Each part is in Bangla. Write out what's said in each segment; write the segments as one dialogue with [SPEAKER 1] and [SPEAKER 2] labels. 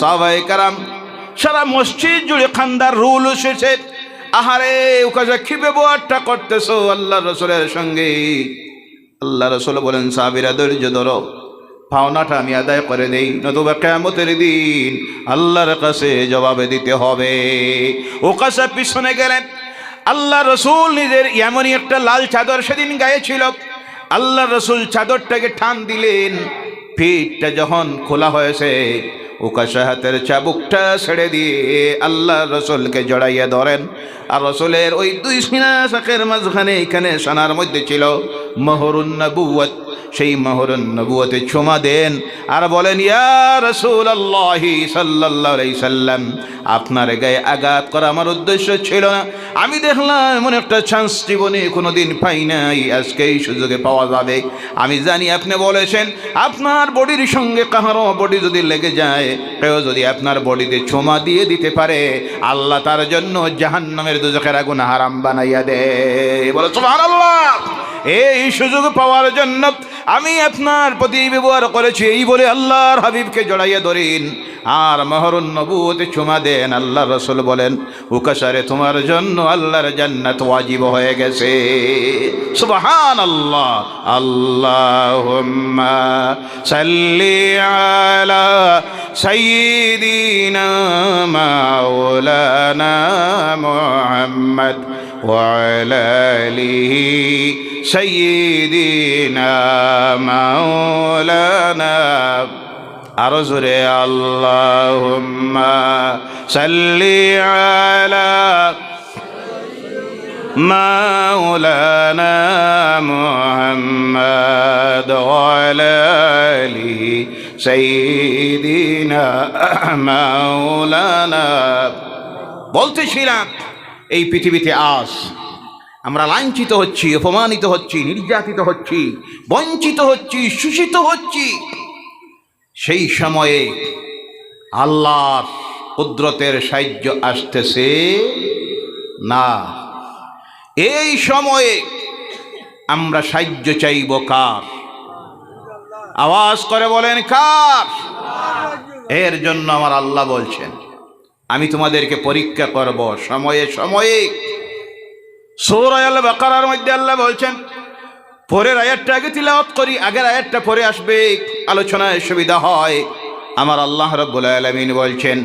[SPEAKER 1] সাহাবাই কারাম, সারা মসজিদ জুড়ে খান্দার রুল এসেছে আহারে ওখানে কি ব্যবহারটা করতেছো আল্লাহ রসুলের সঙ্গে? আল্লাহ রসুল বলেন, সাহাবিরা ধৈর্য ধরো পাওনাটা আমি আদায় করে দেই, নতুবা কেমতের দিন আল্লাহর কাছে জবাবে দিতে হবে। ও কাছে পিছনে গেলেন, আল্লাহ রসুল নিজের এমনই একটা লাল চাদর সেদিন গায়ে ছিল। আল্লাহ রসুল চাদরটাকে ঠান দিলেন, পিঠটা যখন খোলা হয়েছে উকাশা হাতের চাবুকটা ছেড়ে দিয়ে আল্লাহ রসুলকে জড়াইয়া ধরেন। আর রসুলের ওই দুই সিনা শাখের মাঝখানে এখানে সানার মধ্যে ছিল মহরুন নবুয়ত সেই মহরুন নবুয়তে ছোমা দেন আর বলেন, ইয়া রসুল আল্লাহি সাল্লাহ সাল্লাম, আপনার গায়ে আঘাত করা আমার উদ্দেশ্য ছিল না। আমি দেখলাম এমন একটা চান্স জীবনে কোনোদিন পাই নাই, আজকে এই সুযোগে পাওয়া যাবে। আমি জানি আপনি বলেছেন, আপনার বডির সঙ্গে কাহারও বডি যদি লেগে যায়, কেউ যদি আপনার বডিতে ছোমা দিয়ে দিতে পারে, আল্লাহ তার জন্য জাহান্নামের দুজকের আগুন হারাম বানাইয়া দে বলো, সুবহানাল্লাহ! এই সুযোগ পাওয়ার জন্য আমি আপনার প্রতি ব্যবহার করেছি। এই বলে আল্লাহর হাবিবকে জড়াইয়া ধরিন। আর মহরুন নবুতে চুমা দেন আল্লাহ রসুল বলেন, উকাশারে, তোমার জন্য আল্লাহর জান্নাত ওয়াজিব হয়ে গেছে। সুবহান আল্লাহ আল্লাহুম্মা সাল্লি আলা সাইয়্যিদিনা মাওলানা মুহাম্মদ। وعلى آله سيدنا مولانا আরো জোরে আল্লাহুম্মা সাল্লি আলা মাওলানা মুহাম্মদ ওয়ালা আলিহি সাইয়্যিদিনা মাওলানা বলতেছিলাম এই পৃথিবীতে আস। আমরা লাঞ্ছিত হচ্ছি, অপমানিত হচ্ছি, নির্যাতিত হচ্ছি, বঞ্চিত হচ্ছি, শোষিত হচ্ছি। সেই সময়ে আল্লাহর কুদরতের সাহায্য আসতেছে না। এই সময়ে আমরা সাহায্য চাইব কার? আওয়াজ করে বলেন কার? এর জন্য আমার আল্লাহ বলছেন। আমি তোমাদেরকে পরীক্ষা করব সময়ে সময়ে। সৌরায়াল বাকারার মধ্যে আল্লাহ বলছেন, পরের আয়াতটা আগে তিলাওয়াত করি, আগের আয়াতটা পরে আসবে, আলোচনায় সুবিধা হয়। আমার আল্লাহ রব্বুল আলমিন বলছেন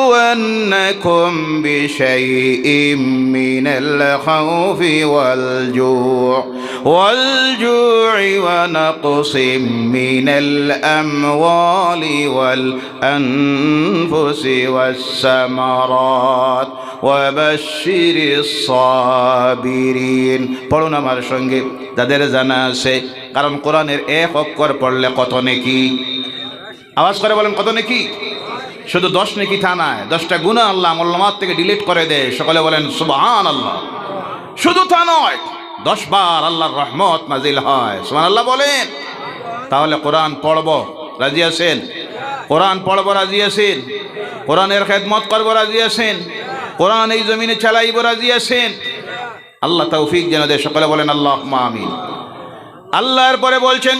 [SPEAKER 1] ولنبلونكم بشيء من الخوف والجوع والجوع ونقص من الأموال والأنفس والثمرات وبشر الصابرين পড়ুন আমার সঙ্গে যাদের জানা আছে কারণ কোরআনের এক অক্ষর পড়লে কত নেকি আওয়াজ করে বলেন কত নেকি শুধু দশ নেকি থানায় দশটা গুণা আল্লাহ মোল্লামাত থেকে ডিলিট করে দেয়। সকলে বলেন সুবহান আল্লাহ শুধু তা নয়, দশ বার আল্লাহর রহমত নাজিল হয়। সুবহান আল্লাহ বলেন। তাহলে কোরআন পড়ব, রাজি আছেন? কোরআন পড়ব, রাজি আছেন? কোরআনের খেদমত করব, রাজি আছেন? কোরআন এই জমিনে চালাইব, রাজি আছেন? আল্লাহ তৌফিক যেন দে সকলে বলেন আল্লাহ আমিন। আল্লাহর পরে বলছেন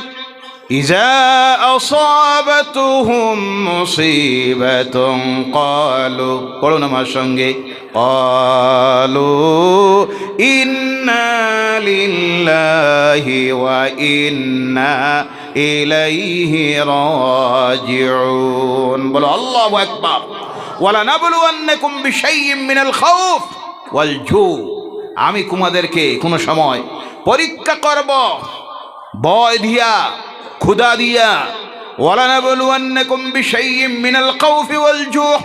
[SPEAKER 1] ইজা أصابتهم مصيبة قالوا পড়ুন আমার সঙ্গে قالوا إنا لله وإنا إليه راجعون বলো আল্লাহু আকবার ولنبلونكم بشيء من الخوف والجوع আমি তোমাদেরকে কোনো সময় পরীক্ষা করব ভয় দিয়া ক্ষুদা দিয়া ولنبلونكم بشيء من الخوف والجوع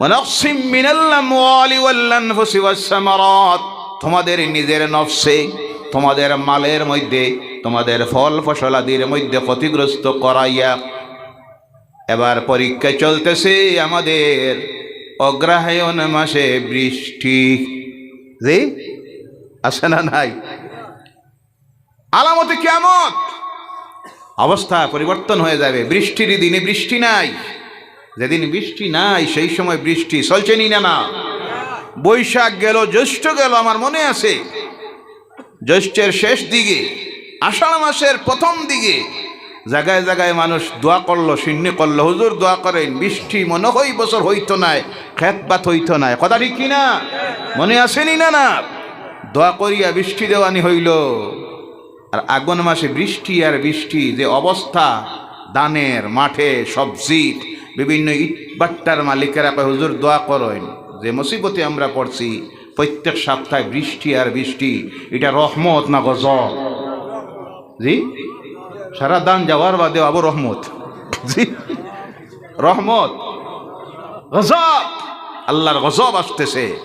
[SPEAKER 1] ونقص من الأموال والأنفس والثمرات তোমাদের নিজের নফসে তোমাদের মালের মধ্যে তোমাদের ফল ফসলাদির মধ্যে ক্ষতিগ্রস্ত করাইয়া এবার পরীক্ষা চলতেছে আমাদের অগ্রহায়ণ মাসে বৃষ্টি রে আছে না নাই আলামতে কেমন অবস্থা পরিবর্তন হয়ে যাবে। বৃষ্টির দিনে বৃষ্টি নাই। যেদিন বৃষ্টি নাই, সেই সময় বৃষ্টি চলছে নি না না? বৈশাখ গেল, জ্যৈষ্ঠ গেল, আমার মনে আছে। জ্যৈষ্ঠের শেষ দিকে, আষাঢ় মাসের প্রথম দিকে জায়গায় জায়গায় মানুষ দোয়া করল, সিন্নি করল, হুজুর দোয়া করেন, বৃষ্টি মনে হয় বছর হইতো নাই, খেত পাত হইতো নাই। কথা ঠিক কিনা? মনে আসেনি না না? দোয়া করিয়া বৃষ্টি দেওয়ানি হইল। আর আগুন মাসে বৃষ্টি আর বৃষ্টি, যে অবস্থা, দানের মাঠে সবজির বিভিন্ন ইটবাট্টার মালিকেরা হুজুর, দোয়া করেন, যে মুসিবতে আমরা পড়ছি, প্রত্যেক সপ্তাহে বৃষ্টি আর বৃষ্টি, এটা রহমত না গজব? জি? সারা দান যাওয়ার বাদে আবু রহমত। জি? রহমত। গজব! আল্লাহর গজব আসতেছে।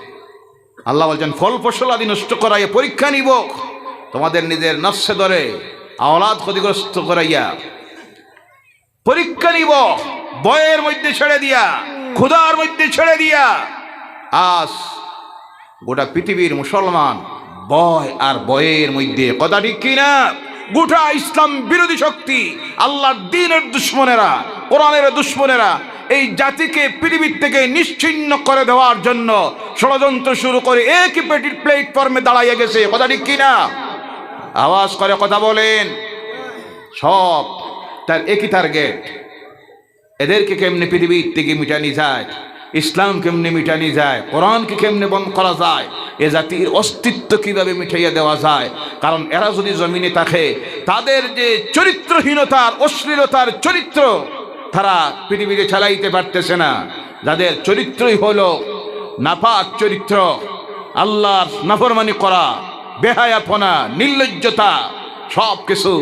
[SPEAKER 1] আল্লাহ বলছেন, ফল ফসল আদি নষ্ট করাইয়া পরীক্ষা নিব। তোমাদের নিজের নস্যে ধরে আওলাদ ক্ষতিগ্রস্ত করাইয়া পরীক্ষা নিব বয়ের মধ্যে ছেড়ে দিয়া, ক্ষুধার মধ্যে ছেড়ে দিয়া। আজ গোটা পৃথিবীর মুসলমান বয় আর বয়ের মধ্যে কথা ঠিক কিনা? গোটা ইসলাম বিরোধী শক্তি, আল্লাহর দিনের দুশ্মনেরা, কোরআনের দুশ্মনেরা এই জাতিকে পৃথিবীর থেকে নিশ্চিন্ন করে দেওয়ার জন্য ষড়যন্ত্র শুরু করে একই পেটির প্লেটফর্মে দাঁড়াইয়া গেছে। কথা ঠিক কিনা? আওয়াজ করে কথা বলেন। সব তার একই টার্গেট এদেরকে কেমনে পৃথিবীর থেকে মিটানি যায়? ইসলাম কেমনে মিটানি যায়? কোরআনকে কেমনে বন্ধ করা যায়? এ জাতির অস্তিত্ব কীভাবে মিঠাইয়া দেওয়া যায়? কারণ এরা যদি জমিনে থাকে, তাদের যে চরিত্রহীনতার, অশ্লীলতার চরিত্র, তারা পৃথিবীকে চালাইতে পারতেছে না। যাদের চরিত্রই হলো নাপাক চরিত্র, আল্লাহর নাফরমানি করা বেহায়াপনা, নির্লজ্জতা সব কিছু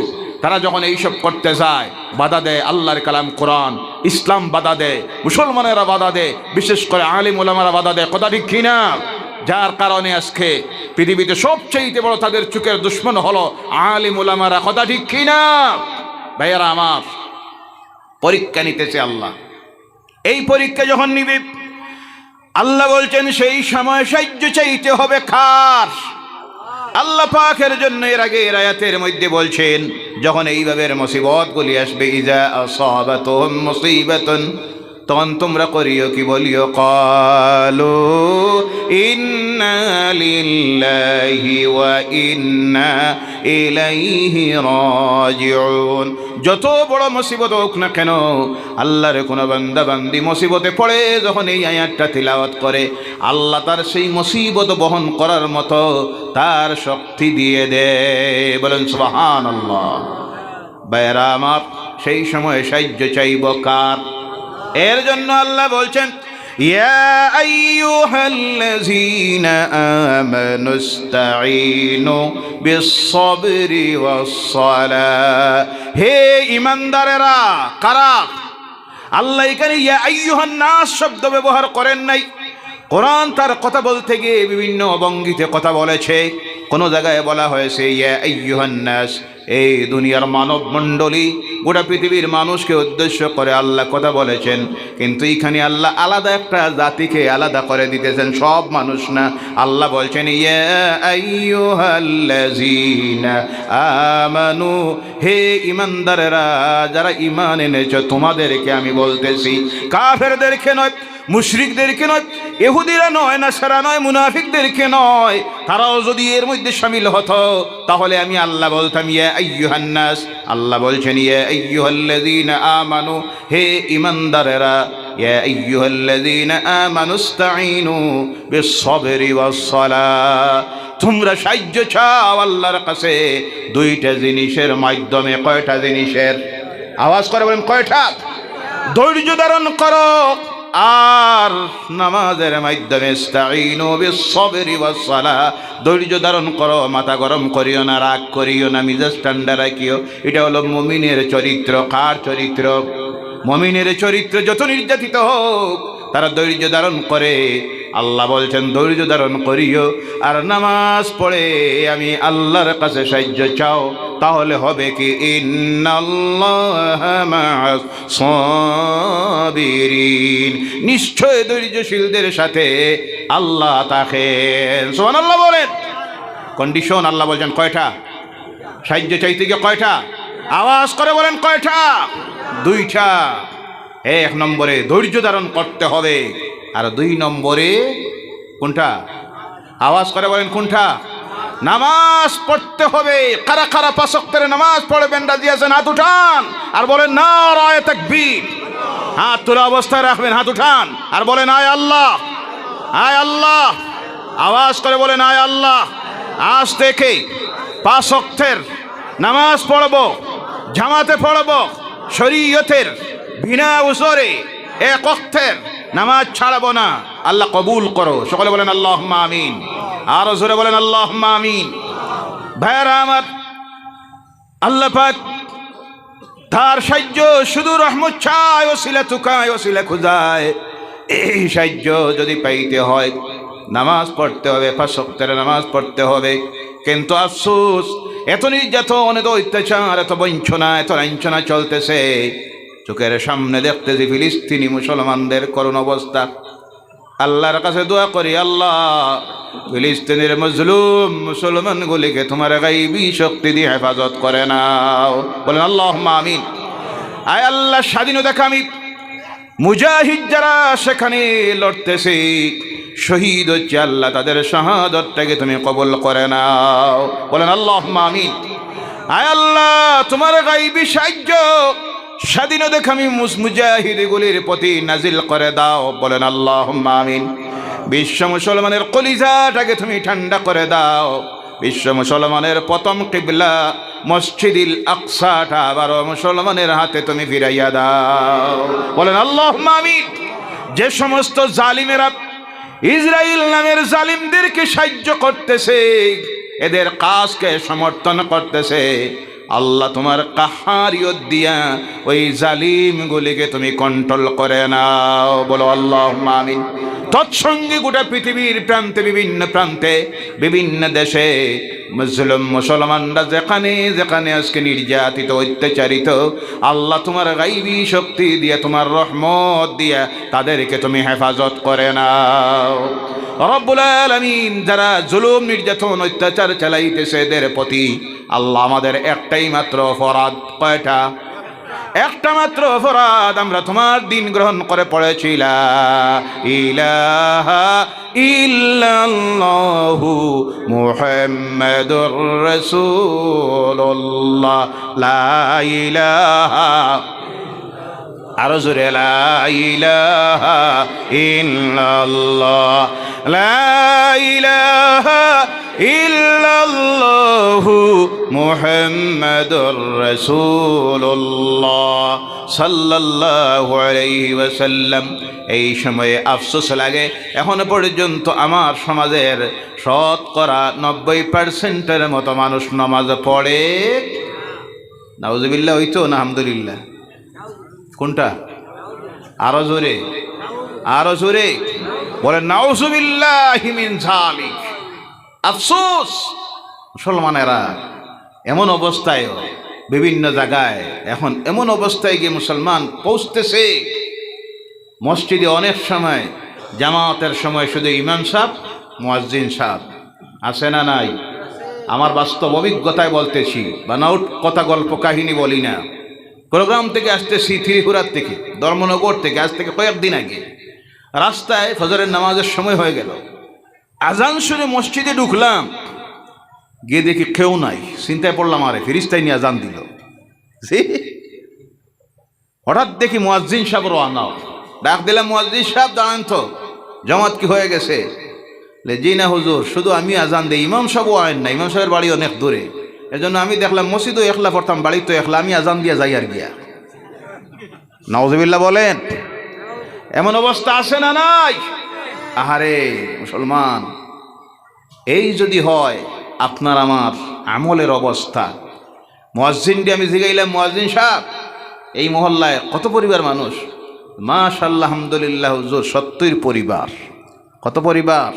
[SPEAKER 1] তারা যখন এইসব করতে যায়, বাধা দেয় আল্লাহর কালাম কোরআন, ইসলাম বাধা দেয়, মুসলমানেরা বাধা দেয়, বিশেষ করে আলিম ওলামারা বাধা দেয়, কথা ঠিক কিনা? যার কারণে আজকে পৃথিবীতে সবচেয়ে বড় তাদের চোখের দুশ্মন হলো আলিম ওলামারা কথা ঠিক কিনা? ভাইয়ারা আমার, পরীক্ষা নিতেছে আল্লাহ। এই পরীক্ষা যখন নিবে, আল্লাহ বলছেন, সেই সময় সাহায্য চাইতে হবে খাস আল্লাহ পাকের জন্য এর আগে এর আয়াতের মধ্যে বলছেন, যখন এইভাবে মুসিবত গুলি আসবে, ইজা আসাবাতুহুম মুসিবাতুন তখন তোমরা করিও কি বলিও? কালো ওয়া ইন্না যত বড় মুসিবত হোক না কেন, আল্লাহর কোনো বান্দা বান্দি মুসিবতে পড়ে যখন এই আয়াতটা তিলাওয়াত করে, আল্লাহ তার সেই মুসিবত বহন করার মতো তার শক্তি দিয়ে দেয়। বলেন সুবাহান আল্লাহ আমার, সেই সময় সাহায্য চাইব কার? এর জন্য আল্লাহ বলছেন يا أيها الذين آمنوا استعينوا بالصبر والصلاة হে ইমানদারেরা কারা আল্লাহ এখানে ইয়া আইয়ুহান নাস শব্দ ব্যবহার করেন নাই কোরআন তার কথা বলতে গিয়ে বিভিন্ন অবঙ্গিতে কথা বলেছে কোন জায়গায় বলা হয়েছে ইয়া আইয়ুহান নাস এই দুনিয়ার মানব মণ্ডলী গোটা পৃথিবীর মানুষকে উদ্দেশ্য করে আল্লাহ কথা বলেছেন। কিন্তু এখানে আল্লাহ আলাদা একটা জাতিকে আলাদা করে দিতেছেন, সব মানুষ না। আল্লাহ বলছেন আমানু, হে ইমানদারেরা, যারা ইমান এনেছ, তোমাদেরকে আমি বলতেছি, কাফেরদেরকে নয় মুশরিকদেরকে নয় এহুদিরা নয় না সারা নয়, মুনাফিকদেরকে নয়। তারাও যদি এর মধ্যে সামিল হতো, তাহলে আমি আল্লাহ বলতাম, ইয়া আইয়ুহান্নাস। আল্লাহ বলছেন, ইয়া আইয়ুহাল্লাযীনা আমানু, হে ইমানদারেরা ইয়া আইয়ুহাল্লাযীনা আমানু ইসতাঈনু বিস-সাবরি ওয়াস-সালাহ। তোমরা সাহায্য চাও আল্লাহর কাছে, দুইটা জিনিসের মাধ্যমে, কয়টা জিনিসের? আওয়াজ করে বলেন, কয়টা? ধৈর্য ধারণ করো। আর নামাজের মাধ্যমে ধৈর্য ধারণ করো, মাথা গরম করিও না, রাগ করিও না, মিজাজ ঠান্ডা রাখিও। এটা হলো মমিনের চরিত্র। কার চরিত্র? মমিনের চরিত্র যত নির্যাতিত হোক, তারা ধৈর্য ধারণ করে। আল্লাহ বলছেন, ধৈর্য ধারণ করিও। আর নামাজ পড়ে আমি আল্লাহর কাছে সাহায্য চাও, তাহলে হবে কি? সাবিরিন। নিশ্চয় ধৈর্যশীলদের সাথে আল্লাহ থাকেন আল্লাহ বলেন। কন্ডিশন, আল্লাহ বলছেন কয়টা? সাহায্য চাইতে গিয়ে কয়টা? আওয়াজ করে বলেন কয়টা? দুইটা। এক নম্বরে ধৈর্য ধারণ করতে হবে। আর দুই নম্বরে কোনটা? আওয়াজ করে বলেন কোনটা? নামাজ পড়তে হবে। কারা কারা পাশক্তের নামাজ পড়বেন, রাজি আছেন? হাত উঠান। আর বলেন না রায় তাকবীর। হাত তোলা অবস্থায় রাখবেন, হাত উঠান। আর বলেন, আয় আল্লাহ আয় আল্লাহ। আওয়াজ করে বলেন, আয় আল্লাহ। আজ থেকে পাঁচ অক্ষের নামাজ পড়ব, জামাতে পড়ব, শরীয়তের বিনা উসরে এক অক্ষের নামাজ ছাড়বো না। আল্লাহ কবুল করো। সকলে বলেন আল্লাহ আমিন। আরও জোরে বলেন আল্লাহ আমিন। ভাইয়ারা আমার, আল্লাহ পাক তার সাহায্য শুধু রহমত চায় ওসিলা তুকায় ওসিলা খুঁজায় এই সাহায্য যদি পাইতে হয়, নামাজ পড়তে হবে ফাঁসক্তের নামাজ পড়তে হবে। কিন্তু আফসোস, এত নির্যাতন, এত অত্যাচার, এত বঞ্চনা, এত লাঞ্ছনা চলতেছে। চোখের সামনে দেখতেছি ফিলিস্তিনি মুসলমানদের করুণ অবস্থা। আল্লাহর কাছে দোয়া করি, আল্লাহ, ফিলিস্তিনের মজলুম মুসলমানগুলিকে তোমার গাইবি শক্তি দিয়ে হেফাজত করে নাও। বলেন আল্লাহ আমিন। আয় আল্লাহ, স্বাধীনতা আমি মুজাহিদ যারা সেখানে লড়তেছে, শহীদ হচ্ছে আল্লাহ, তাদের শাহাদতটাকে তুমি কবল করে নাও। বলেন আল্লাহ আমিন। আয় আল্লাহ, তোমার গাইবি সাহায্য স্বাধীনতা আমি মুজাহিদগুলির প্রতি নাজিল করে দাও, বলেন আল্লাহ আমিন। বিশ্ব মুসলমানের কলিজাটাকে তুমি ঠান্ডা করে দাও। বিশ্ব মুসলমানের প্রথম কিবলা মসজিদিল আকসাটা আবারও মুসলমানের হাতে তুমি ফিরাইয়া দাও, বলেন আল্লাহ আমিন। যে সমস্ত জালিমেরা ইসরায়েল নামের জালিমদেরকে সাহায্য করতেছে, এদের কাজকে সমর্থন করতেছে আল্লাহ তোমার কাহারিয়ত দিয়া ওই জালিমগুলিকে তুমি কন্ট্রোল করে নাও। বলো আল্লাহ আমিন। তৎসঙ্গে গোটা পৃথিবীর প্রান্তে, বিভিন্ন প্রান্তে, বিভিন্ন দেশে মুসলিম, মুসলমানরা যেখানে যেখানে আজকে নির্যাতিত, অত্যাচারিত, আল্লাহ তোমার গাইবী শক্তি দিয়ে, তোমার রহমত দিয়া তাদেরকে তুমি হেফাজত করে নাও। রব্বুল আলমিন যারা জুলুম, নির্যাতন, অত্যাচার চালাইতেছে এদের প্রতি আল্লাহ আমাদের একটাই মাত্র অপরাধ। কয়টা? একটা মাত্র অপরাধ আমরা তোমার দিন গ্রহণ করে পড়েছিলাম ইলাহা ইল্লাল্লাহু মুহাম্মাদুর রাসূলুল্লাহ। ইলাহা আরও জোরে, লা ইলাহা ইল্লাল্লাহ, লা ইল্লাল্লাহু এই সময়ে আফসোস লাগে, এখনও পর্যন্ত আমার সমাজের শতকরা নব্বই পার্সেন্টের মতো মানুষ নামাজ পড়ে। নাউজুবিল্লাহ হইতো না আলহামদুলিল্লাহ। কোনটা? আরও জোরে। আরও জোরে। বলে আফসোস! মুসলমানেরা এমন অবস্থায় বিভিন্ন জায়গায় এখন এমন অবস্থায় গিয়ে মুসলমান পৌঁছতেছে। মসজিদে অনেক সময়, জামাতের সময় শুধু ইমাম সাহ মুয়াজ্জিন সাহ আছে না নাই? আমার বাস্তব অভিজ্ঞতায় বলতেছি বা নাউট কথা গল্প কাহিনী বলি না। প্রোগ্রাম থেকে আসতেছি থ্রিপুরার থেকে, ধর্মনগর থেকে, আজ থেকে কয়েকদিন আগে। রাস্তায় ফজরের নামাজের সময় হয়ে গেল। আজান শুনে মসজিদে ঢুকলাম। গিয়ে দেখি কেউ নাই। চিন্তায় পড়লাম, আরে, ফিরিস্তাই নিয়ে আজান দিল! হঠাৎ দেখি মুয়াজ্জিন সাহেব রানাও ডাক দিলাম, মুয়াজ্জিন সাহেব, দাঁড়ান তো। জমাত কি হয়ে গেছে? জি না হুজুর, শুধু আমি আজান দিই। ইমাম সাহেবও আইন না ইমাম সাহেবের বাড়ি অনেক দূরে। এজন্য আমি দেখলাম মসজিদও একলা পড়তাম বাড়ি তো একলা, আমি আজান দিয়ে যাই আর গিয়া। নওয়াজবিল্লা বলেন, এমন অবস্থা আছে না নাই? আহারে, মুসলমান, এই যদি হয়, আপনার আমার আমলের অবস্থা। মোয়াজ্জিনটি আমি জিগাইলাম, মোয়াজ্জিন সাহেব, এই মহল্লায় কত পরিবার মানুষ? মাশাল্লাহ আলহামদুলিল্লাহ হুজুর, সত্তর পরিবার। কত পরিবার?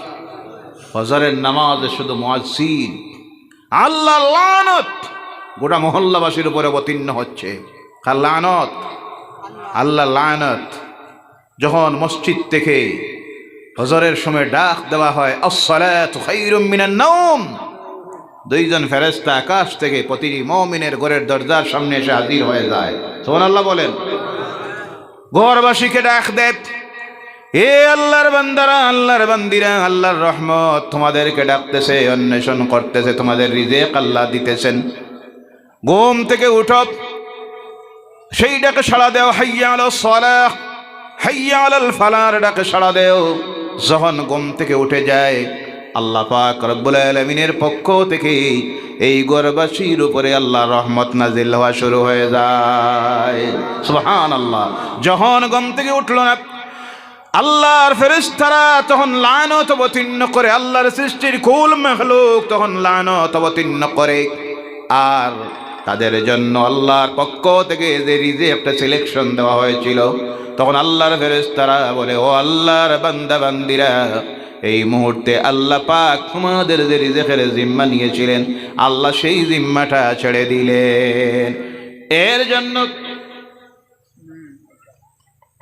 [SPEAKER 1] হজরের নামাজে শুধু মোয়াজ্জিন আল্লাহ লানত। গোটা মহল্লাবাসীর উপরে অবতীর্ণ হচ্ছে। লানত? আল্লাহ লানত। যখন মসজিদ থেকে হজরের সময় ডাক দেওয়া হয় দুইজন ফেরেস্তা আকাশ থেকে প্রতিটি মমিনের ঘরের দরজার সামনে এসে হাজির হয়ে যায়। সোহান আল্লাহ বলেন। ঘরবাসীকে ডাক দেব এ আল্লাহর বান্দারা, আল্লাহর বান্দিরা, আল্লাহর রহমত তোমাদেরকে ডাকতেছে, অন্বেষণ করতেছে, তোমাদের রিজেক আল্লাহ দিতেছেন। ঘুম থেকে উঠো সেই ডাকে সাড়া দেও, হাইয়া আলো সলাহ, হাইয়া ফালার ডাকে সাড়া দেও। যখন ঘুম থেকে উঠে যায়, আল্লাহ পাক রব্বুল আলমিনের পক্ষ থেকে এই গরবাসীর উপরে আল্লাহ রহমত নাজিল হওয়া শুরু হয়ে যায়। সুবহান আল্লাহ যখন ঘুম থেকে উঠল না আল্লাহর ফেরেশতারা তখন লানত অবতীর্ণ করে আল্লাহর সৃষ্টির কুল মেহলুক তখন লানত অবতীর্ণ করে। আর তাদের জন্য আল্লাহর পক্ষ থেকে যে রিজে একটা সিলেকশন দেওয়া হয়েছিল, তখন আল্লাহর ফেরেশতারা বলে, ও আল্লাহর বান্দা বান্দিরা এই মুহূর্তে আল্লাহ পাক তোমাদের যে রিজেকের জিম্মা নিয়েছিলেন, আল্লাহ সেই জিম্মাটা ছেড়ে দিলেন। এর জন্য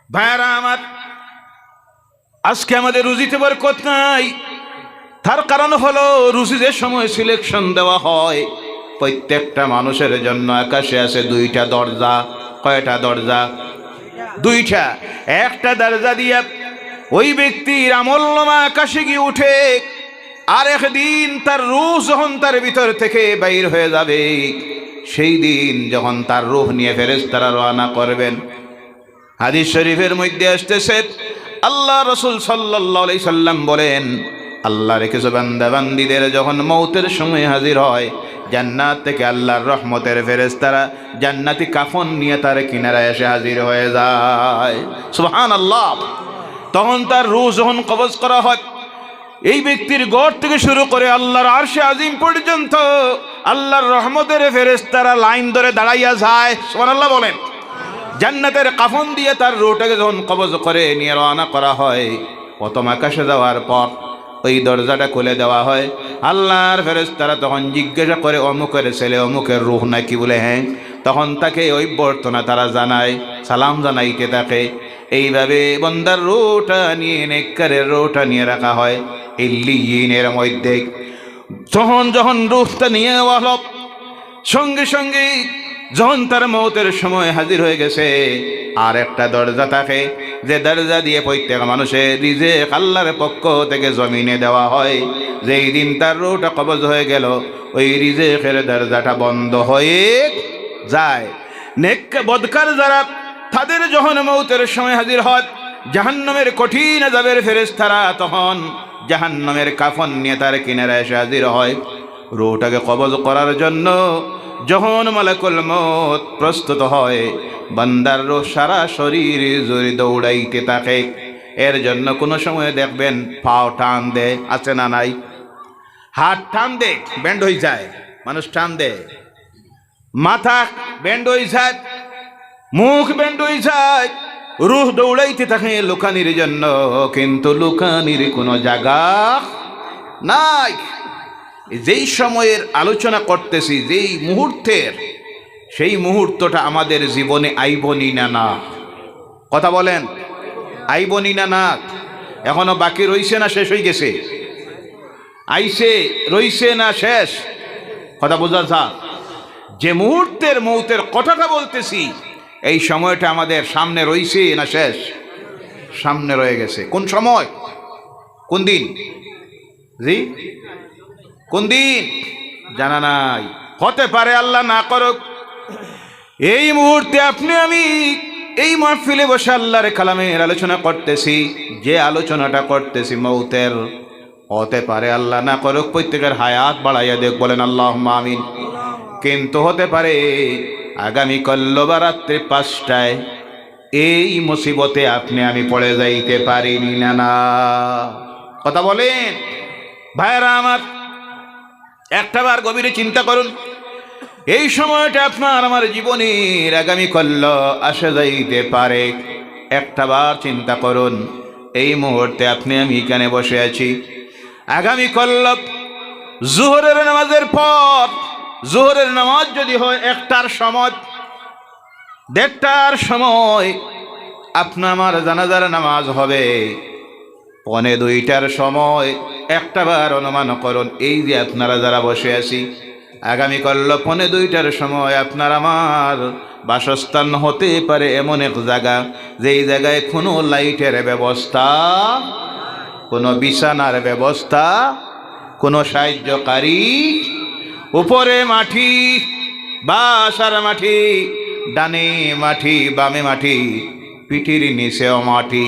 [SPEAKER 1] ভাইরা আমার আজকে আমাদের রুজিতে বরকত নাই। তার কারণ হলো রুজি যে সময় সিলেকশন দেওয়া হয়, প্রত্যেকটা মানুষের জন্য আকাশে আছে দুইটা দরজা, কয়টা দরজা? দুইটা। একটা দরজা দিয়ে ওই ব্যক্তির আমল্যমা আকাশে গিয়ে উঠে আর একদিন তার রুহ যখন তার ভিতর থেকে বাইর হয়ে যাবে, সেই দিন যখন তার রুহ নিয়ে ফেরেস তারা রওনা করবেন। হাদিস শরীফের মধ্যে আসতেছে আল্লাহ রসুল সাল্লাহ সাল্লাম বলেন, আল্লাহ রেখেছে বান্দা বান্দিদের যখন মৌতের সময় হাজির হয়, জান্নাত থেকে আল্লাহর রহমতের ফেরেস্তারা জান্নাতি কাফন নিয়ে তার কিনারায় এসে হাজির হয়ে যায়। সুহান আল্লাহ তখন তার রুহ যখন কবজ করা হয়, এই ব্যক্তির গড় থেকে শুরু করে আল্লাহর আরশে আজিম পর্যন্ত আল্লাহর রহমতের ফেরেস্তারা লাইন ধরে দাঁড়াইয়া যায়। সুহান আল্লাহ বলেন। জান্নাতের কাফন দিয়ে তার রুটাকে যখন কবজ করে নিয়ে রওনা করা হয়, প্রথম আকাশে যাওয়ার পর ওই দরজাটা খুলে দেওয়া হয়। আল্লাহর ফেরেস্তারা তখন জিজ্ঞাসা করে, অমুকের ছেলে, অমুকের রুহ নাকি বলে হ্যাঁ। তখন তাকে বর্তনা তারা জানায়, সালাম জানাইতে তাকে। এইভাবে বন্দার রোটা নিয়ে, নেককারের রোটা নিয়ে রাখা হয় ইল্লিয়িনের মধ্যে। তখন যখন রুহটা নিয়ে হলো সঙ্গে সঙ্গে যখন তার মৌতের সময় হাজির হয়ে গেছে, আর একটা দরজা থাকে, যে দরজা দিয়ে প্রত্যেক মানুষের রিজে আল্লাহর পক্ষ থেকে জমিনে দেওয়া হয়। যেই দিন তার রোটা কবজ হয়ে গেল, ওই রিজেকের দরজাটা বন্ধ হয়ে যায়। নেক বদকার যারা, তাদের যখন মৌতের সময় হাজির হয়, জাহান্নামের কঠিন যাবের ফেরেস্তারা তখন জাহান্নামের কাফন নিয়ে তার কিনারা এসে হাজির হয়। রোটাকে কবজ করার জন্য যখন মালাকুল মত প্রস্তুত হয়, বান্দার রো সারা শরীর জোরে দৌড়াইতে থাকে। এর জন্য কোনো সময় দেখবেন পাও টান দে আছে না নাই? হাত টান দে ব্যান্ড হয়ে যায়, মানুষ টান দে। মাথা ব্যান্ড হয়ে যায়, মুখ ব্যান্ড হয়ে যায়, রুহ দৌড়াইতে থাকে লুকানির জন্য। কিন্তু লুকানির কোনো জায়গা নাই। যেই সময়ের আলোচনা করতেছি, যেই মুহূর্তের, সেই মুহূর্তটা আমাদের জীবনে আইবনি না না কথা বলেন আইবনি না না এখনও বাকি রইছে না শেষ হয়ে গেছে? আইসে রইছে না শেষ? কথা বোঝা যা যে মুহূর্তের মৌতের কথাটা বলতেছি, এই সময়টা আমাদের সামনে রইছে না শেষ? সামনে রয়ে গেছে। কোন সময়? কোন দিন? জি? কোন দিন? জানা নাই। হতে পারে আল্লাহ না করুক। এই মুহূর্তে আপনি আমি এই মাহফিলে বসে আল্লাহর কালামের আলোচনা করতেছি, যে আলোচনাটা করতেছি মৌতের। হতে পারে আল্লাহ না করুক, প্রত্যেকের হায়াত বাড়াইয়া দেখ, বলেন আল্লাহ আমিন। কিন্তু হতে পারে আগামী কল্ল বা রাত্রি পাঁচটায় এই মুসিবতে আপনি আমি পড়ে যাইতে পারিনি না না কথা বলেন। ভাইরা আমার একটাবার গভীরে চিন্তা করুন। এই সময়টা আপনার আমার জীবনের আগামী কল্য আসে যাইতে পারে। একটাবার চিন্তা করুন, এই মুহূর্তে আপনি আমি এখানে বসে আছি। আগামী কল্ল জোহরের নামাজের পর, জোহরের নামাজ যদি হয় একটার সময়, দেড়টার সময় আপনার আমার জানাজার নামাজ হবে। পনে দুইটার সময় একটা বার অনুমান করুন, এই যে আপনারা যারা বসে আছি, আগামী কল্ল পনে দুইটার সময় আপনার আমার বাসস্থান হতে পারে এমন এক জায়গা, যেই জায়গায় কোনো লাইটের ব্যবস্থা কোনো বিছানার ব্যবস্থা কোনো সাহায্যকারী উপরে মাটি, বাসার মাটি, ডানে মাটি, বামে মাটি, পিঠির নিচেও মাটি।